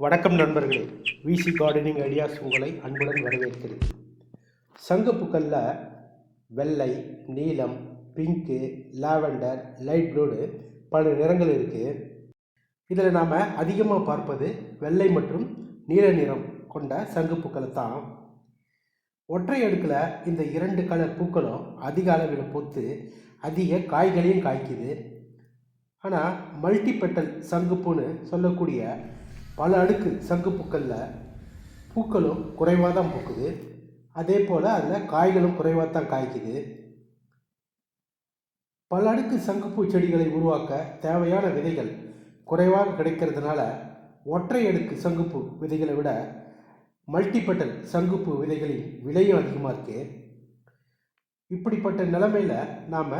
வணக்கம் நண்பர்களே. விசி gardening ideas உங்களை அன்புடன் வரவேற்கிறது சங்குப்பூக்களில் வெள்ளை நீலம் பிங்க்கு லாவெண்டர் லைட் ப்ளூடு பல நிறங்கள் இருக்குது இதில் நாம் அதிகமாக பார்ப்பது வெள்ளை மற்றும் நீல நிறம் கொண்ட சங்குப்பூக்களை தான். ஒற்றை அடுக்கில் இந்த இரண்டு கலர் பூக்களும் அதிக அளவில் பூத்து அதிக காய்களையும் காய்க்குது. ஆனால் மல்டிபெட்டல் சங்குப்பூன்னு சொல்லக்கூடிய பல அடுக்கு சங்குப்பூக்களில் பூக்களும் குறைவாக தான் பூக்குது. அதே போல் அதில் காய்களும் குறைவாக தான் காய்க்குது. பல அடுக்கு சங்குப்பூ செடிகளை உருவாக்க தேவையான விதைகள் குறைவாக கிடைக்கிறதுனால ஒற்றை அடுக்கு சங்குப்பூ விதைகளை விட மல்டிபெட்டல் சங்குப்பூ விதைகளின் விலையும் அதிகமாக இருக்குது இப்படிப்பட்ட நிலைமையில் நாம்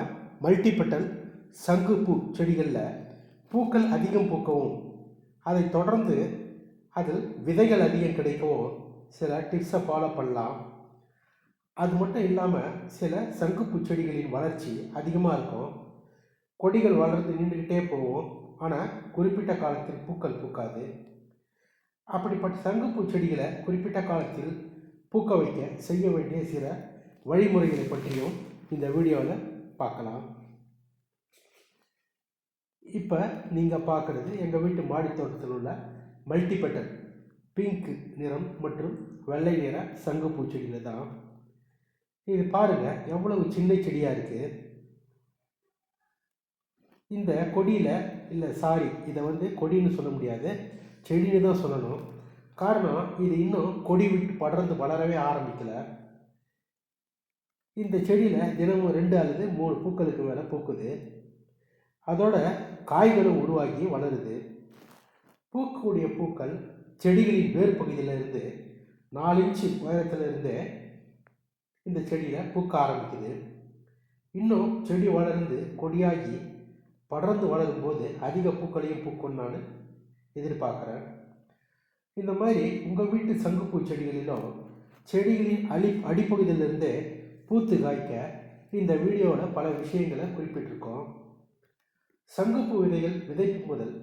மல்டிபெட்டல் சங்குப்பூ செடிகளில் பூக்கள் அதிகம் பூக்கவும் அதை தொடர்ந்து அதில் விதைகள் அதிகம் கிடைக்கவும் சில டிப்ஸை ஃபாலோ பண்ணலாம். அது மட்டும் இல்லாமல் சில சங்குப்பூ செடிகளின் வளர்ச்சி அதிகமாக இருக்கும். கொடிகள் வளர்ந்து நின்றுக்கிட்டே போகும். ஆனால் குறிப்பிட்ட காலத்தில் பூக்கள் பூக்காது. அப்படிப்பட்ட சங்குப்பூ செடிகளை குறிப்பிட்ட காலத்தில் பூக்க வைக்க செய்ய வேண்டிய சில வழிமுறைகளை பற்றியும் இந்த வீடியோவில் பார்க்கலாம். இப்போ நீங்கள் பார்க்குறது எங்கள் வீட்டு மாடி தோட்டத்தில் உள்ள மல்டிபெட்டல் பிங்க் நிறம் மற்றும் வெள்ளை நிற சங்கு பூச்செடியில் தான். இது பாருங்கள் எவ்வளவு சின்ன செடியாக இருக்குது இந்த கொடியில் இல்லை சாரி இதை வந்து கொடின்னு சொல்ல முடியாது செடின்னு தான் சொல்லணும். காரணம் இது இன்னும் கொடி விட்டு படர்ந்து வளரவே ஆரம்பிக்கலை. இந்த செடியில் தினமும் ரெண்டு அல்லது மூணு பூக்களுக்கு மேலே பூக்குது. அதோட காய்களும் உருவாகி வளருது. பூக்கக்கூடிய பூக்கள் செடிகளின் வேர் பகுதியிலிருந்து நாலு இன்ச்சு உயரத்திலிருந்து இந்த செடியில் பூக்க ஆரம்பிக்குது. இன்னும் செடி வளர்ந்து கொடியாகி படர்ந்து வளரும் போது அதிக பூக்களையும் பூக்கும் நான் எதிர்பார்க்குறேன். இந்த மாதிரி உங்கள் வீட்டு சங்குப்பூ செடிகளிலும் செடிகளின் அடி அடிப்பகுதியிலிருந்தே பூத்து காய்க்க இந்த வீடியோவில் பல விஷயங்களை குறிப்பிட்டிருக்கோம். சங்குப்பூ விதைகள் விதைப்பு முதல்.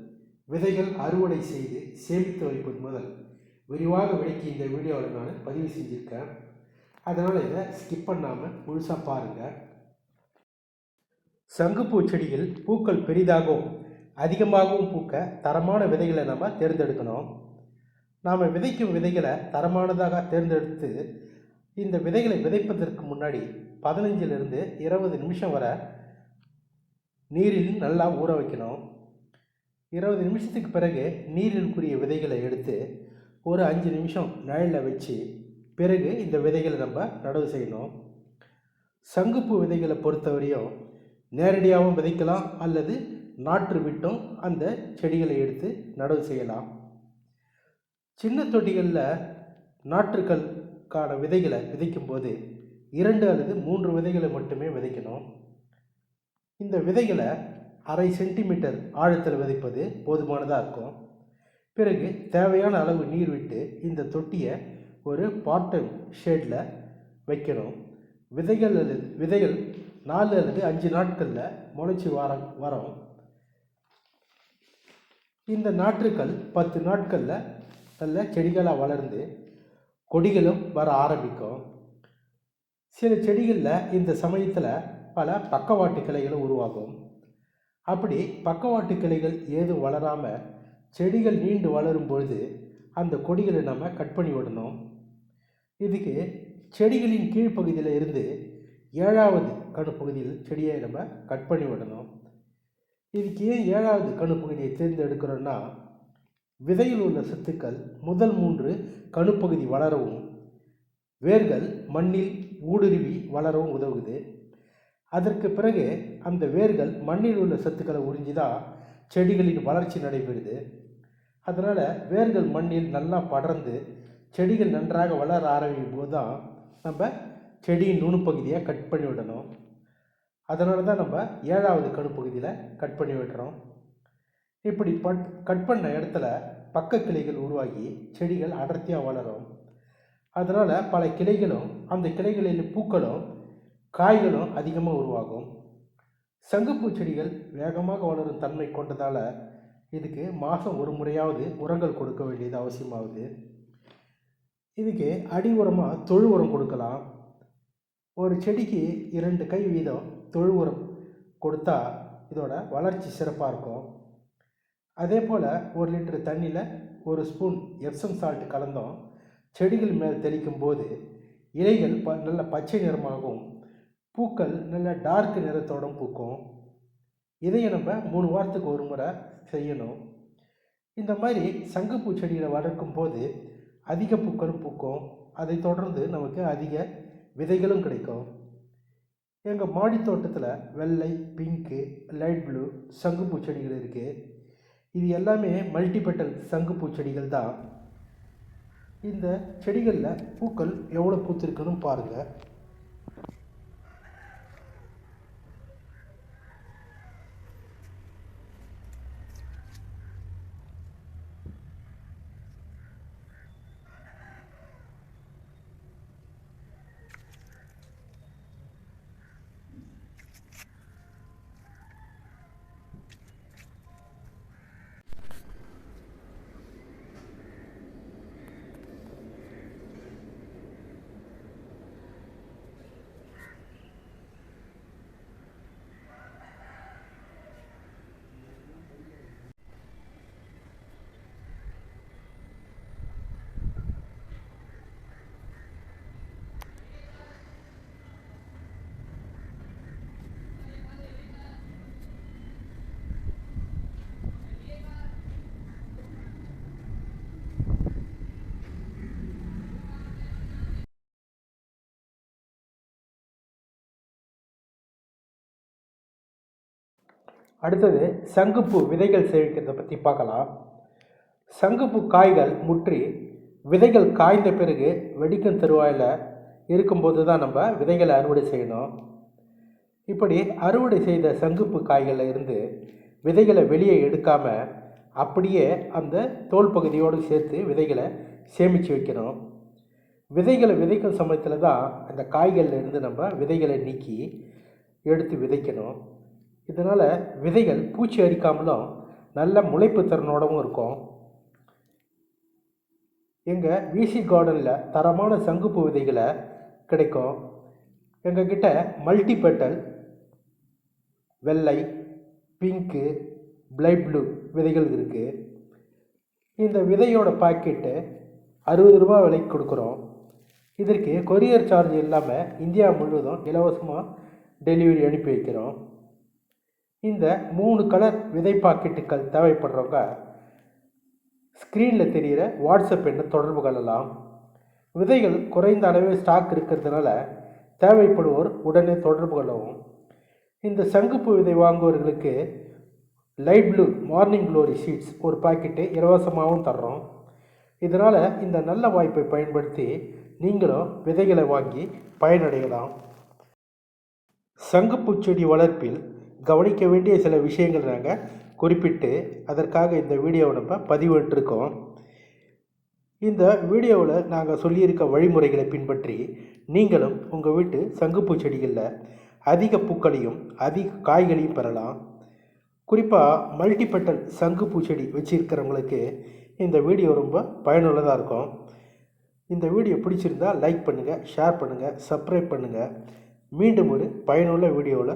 விதைகள் அறுவடை செய்து சேமித்து வைப்பது முதல். விரிவாக விளக்கி இந்த வீடியோவில் நான் பதிவு செஞ்சுருக்கேன். அதனால் இதை ஸ்கிப் பண்ணாமல் முழுசாக பாருங்கள் சங்குப்பூ செடியில் பூக்கள் பெரிதாகவும் அதிகமாகவும் பூக்க தரமான விதைகளை நம்ம தேர்ந்தெடுக்கணும். நாம் விதைக்கும் விதைகளை தரமானதாக தேர்ந்தெடுத்து இந்த விதைகளை விதைப்பதற்கு முன்னாடி பதினஞ்சிலிருந்து இருபது நிமிஷம் வரை நீரில் நல்லா ஊற வைக்கணும். இருபது நிமிஷத்துக்கு பிறகு நீரிற்குரிய விதைகளை எடுத்து ஒரு அஞ்சு நிமிஷம் நிழலில் வச்சு பிறகு இந்த விதைகளை நம்ம நடவு செய்யணும். சங்குப்பூ விதைகளை பொறுத்தவரையும் நேரடியாகவும் விதைக்கலாம் அல்லது நாற்று விட்டும் அந்த செடிகளை எடுத்து நடவு செய்யலாம். சின்ன தொட்டிகளில் நாற்றுக்களுக்கான விதைகளை விதைக்கும்போது இரண்டு அல்லது மூன்று விதைகளை மட்டுமே விதைக்கணும். இந்த விதைகளை அரை சென்டிமீட்டர் ஆழத்தில் விதைப்பது போதுமானதாக இருக்கும். பிறகு தேவையான அளவு நீர் விட்டு இந்த தொட்டியை ஒரு பாட்டன் ஷேடில் வைக்கணும். விதைகள் அல்லது விதைகள் நாலு அல்லது அஞ்சு நாட்களில் முளைச்சி வர வரும். இந்த நாற்றுக்கள் பத்து நாட்களில் நல்ல செடிகளாக வளர்ந்து கொடிகளும் வர ஆரம்பிக்கும். சில செடிகளில் இந்த சமயத்தில் பல பக்கவாட்டு கிளைகளும் உருவாகும். அப்படி பக்கவாட்டு கிளைகள் ஏதும் வளராமல் செடிகள் நீண்டு வளரும் பொழுது அந்த கொடிகளை நம்ம கட் பண்ணி விடணும். இதுக்கு செடிகளின் கீழ்ப்பகுதியில் இருந்து ஏழாவது கணு பகுதியில் செடியை நம்ம கட் பண்ணி விடணும். இதுக்கு ஏன் ஏழாவது கணு பகுதியை தேர்ந்தெடுக்கிறோன்னா விதையில் உள்ள சத்துக்கள் முதல் மூன்று கணுப்பகுதி வளரவும் வேர்கள் மண்ணில் ஊடுருவி வளரவும் உதவுது. அதற்கு பிறகு அந்த வேர்கள் மண்ணில் உள்ள சத்துக்களை உறிஞ்சி தான் செடிகளின் வளர்ச்சி நடைபெறுது. அதனால் வேர்கள் மண்ணில் நல்லா படர்ந்து செடிகள் நன்றாக வளர ஆரம்பிக்கும் போது தான் நம்ம செடியின் நுணுப்பகுதியை கட் பண்ணி விடணும். அதனால தான் நம்ம ஏழாவது கணுப்பகுதியில் கட் பண்ணி விடுறோம். இப்படி பட் கட் பண்ண இடத்துல பக்க கிளைகள் உருவாகி செடிகள் அடர்த்தியாக வளரும். அதனால் பல கிளைகளும் அந்த கிளைகளில் பூக்களும் காய்களும் அதிகமாக உருவாகும். சங்குப்பூ செடிகள் வேகமாக வளரும் தன்மை கொண்டதால் இதுக்கு மாதம் ஒரு முறையாவது உரங்கள் கொடுக்க வேண்டியது அவசியமாகுது. இதுக்கு அடி உரமாக தொழு உரம் கொடுக்கலாம். ஒரு செடிக்கு இரண்டு கை வீதம் தொழு உரம் கொடுத்தா இதோட வளர்ச்சி சிறப்பாக இருக்கும். அதே போல் ஒரு லிட்டர் தண்ணியில் ஒரு ஸ்பூன் எப்சம் சால்ட் கலந்தோம். செடிகள் மேல் தெளிக்கும் போது இலைகள் ப நல்ல பச்சை நிறமாகவும் பூக்கள் நல்ல டார்க் நிறத்தோடும் பூக்கும். இதையை நம்ம மூணு வாரத்துக்கு ஒரு முறை செய்யணும். இந்த மாதிரி சங்குப்பூ செடியில் வளர்க்கும் போது அதிக பூக்களும் பூக்கும். அதை தொடர்ந்து நமக்கு அதிக விதைகளும் கிடைக்கும். எங்கள் மாடி தோட்டத்தில் வெள்ளை பிங்க்கு லைட் ப்ளூ சங்குப்பூ செடிகள் இருக்குது இது எல்லாமே மல்டிபெட்டல் சங்குப்பூ செடிகள் தான். இந்த செடிகளில் பூக்கள் எவ்வளோ பூத்திருக்குன்னு பாருங்கள் அடுத்தது சங்குப்பூ விதைகள் சேமிக்கிறத பற்றி பார்க்கலாம். சங்குப்பூ காய்கள் முற்றி விதைகள் காய்ந்த பிறகு வெடிக்கும் தருவாயில் இருக்கும்போது தான் நம்ம விதைகளை அறுவடை செய்யணும். இப்படி அறுவடை செய்த சங்குப்பு காய்களில் இருந்து விதைகளை வெளியே எடுக்காமல் அப்படியே அந்த தோல் பகுதியோடு சேர்த்து விதைகளை சேமித்து வைக்கணும். விதைகளை விதைக்கும் சமயத்தில் தான் அந்த காய்கள்ல இருந்து நம்ம விதைகளை நீக்கி எடுத்து விதைக்கணும். இதனால் விதைகள் பூச்சி அரிக்காமலும் நல்ல முளைப்பு திறனோடவும் இருக்கும். எங்கள் விசி கார்டனில் தரமான சங்குப்பூ விதைகளை கிடைக்கும். எங்ககிட்ட மல்டி பெட்டல் வெள்ளை பிங்க்கு பிளை ப்ளூ விதைகள் இருக்குது இந்த விதையோட பாக்கெட்டு அறுபது ரூபா விலைக்கு கொடுக்குறோம். இதற்கு கொரியர் சார்ஜ் இல்லாமல் இந்தியா முழுவதும் இலவசமாக டெலிவரி அனுப்பி வைக்கிறோம். இந்த மூணு கலர் விதை பாக்கெட்டுகள் தேவைப்படுறவங்க ஸ்க்ரீனில் தெரிகிற வாட்ஸ்அப் எண்ணை தொடர்பு கொள்ளலாம். விதைகள் குறைந்த அளவே ஸ்டாக் இருக்கிறதுனால தேவைப்படுவோர் உடனே தொடர்பு கொள்ளவும். இந்த சங்குப்பூ விதை வாங்குவவர்களுக்கு light blue morning glory seeds ஒரு பாக்கெட்டு இலவசமாகவும் தர்றோம். இதனால் இந்த நல்ல வாய்ப்பை பயன்படுத்தி நீங்களும் விதைகளை வாங்கி பயனடையலாம். சங்குப்பூ செடி வளர்ப்பில் கவனிக்க வேண்டிய சில விஷயங்கள் நாங்கள் குறிப்பிட்டு அதற்காக இந்த வீடியோவை நம்ம பதிவிட்டிருக்கோம். இந்த வீடியோவில் நாங்கள் சொல்லியிருக்க வழிமுறைகளை பின்பற்றி நீங்களும் உங்கள் வீட்டு சங்குப்பூ செடிகளில் அதிக பூக்களையும் அதிக காய்களையும் பெறலாம். குறிப்பாக மல்டிபெட்டல் சங்குப்பூ செடி வச்சுருக்கிறவங்களுக்கு இந்த வீடியோ ரொம்ப பயனுள்ளதாக இருக்கும். இந்த வீடியோ பிடிச்சிருந்தா லைக் பண்ணுங்கள் ஷேர் பண்ணுங்கள் சப்ஸ்கிரைப் பண்ணுங்கள் மீண்டும் ஒரு பயனுள்ள வீடியோவில்